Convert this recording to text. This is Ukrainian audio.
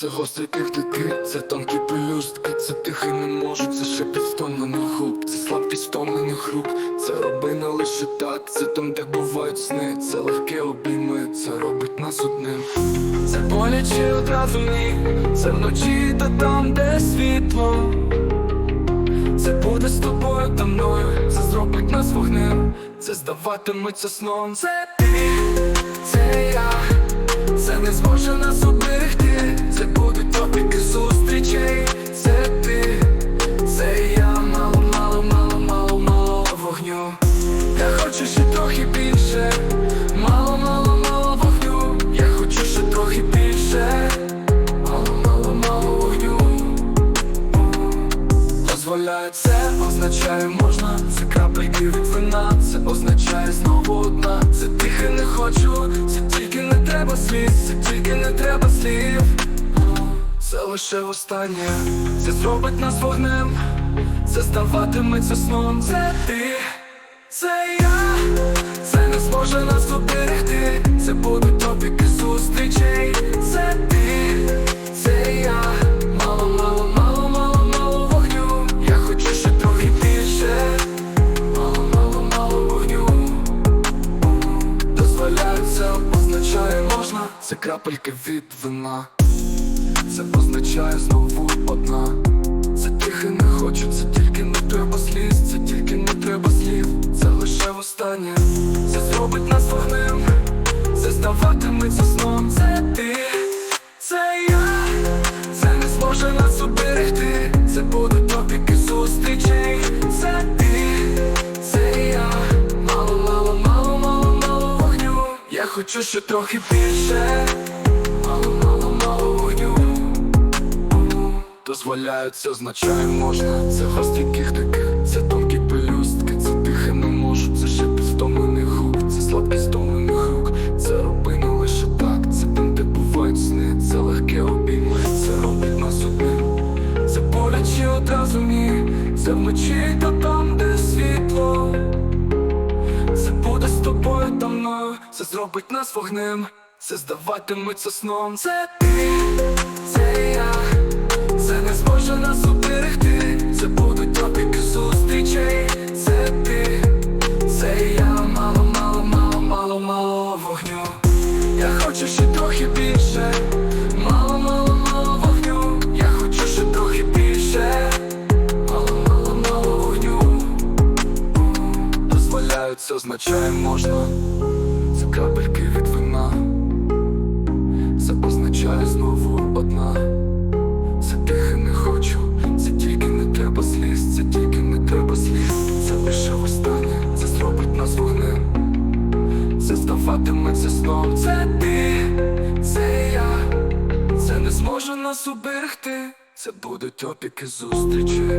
Це гострі кихтики, це тонкі пелюстки, це тихий не можуть, це шепіт стомлених губ, це слабкість стомлених рук, це роби не лише так, це там, де бувають сни, це легке обійми, це робить нас одним. Це боляче одразу ні, це вночі та там, де світло. Це буде з тобою та мною, це зробить нас вогнем, це здаватиметься сном. Це ти, це, означає можна, це крапельки від вина, це означає знову одна, це тихе не хочу, це тільки не треба сліз, це тільки не треба слів. Це лише останнє, це зробить нас вогнем, це здаватиметься сном, це ти, це я, це не зможе нас уберегти, це будуть топіки зустрічей, це крапельки від вина. Це означає знову одна. Це тихе не хочу, це тільки не треба сліз, це тільки не треба слів, це лише востаннє, це зробить нас вогнем, це здаватиметься сном, це хочу ще трохи більше, мало, мало, мало вогню. Дозволяють, це означає можна. Це гострі кихтики, це тонкі пелюстки. Це тихе не можу, це шепіт стомлених губ Це слабкість стомлених рук. Це роби не лише так. Це там, де бувають сни. Це легке обійми, це робить нас одним. Це боляче одразу ні. Це вночі та там, де світло тобою Це зробить нас вогнем. Це здаватиметься сном. Це ти, це я. Це не зможе нас уберегти, це означає можна, це крапельки від вина, це означає знову одна. Це тихе не хочу, це тільки не треба сліз, це тільки не треба сліз, це лише останнє, це зробить нас вогнем, це здаватиметься сном, це ти, це я, це не зможе нас уберегти, це будуть опіки зустрічі,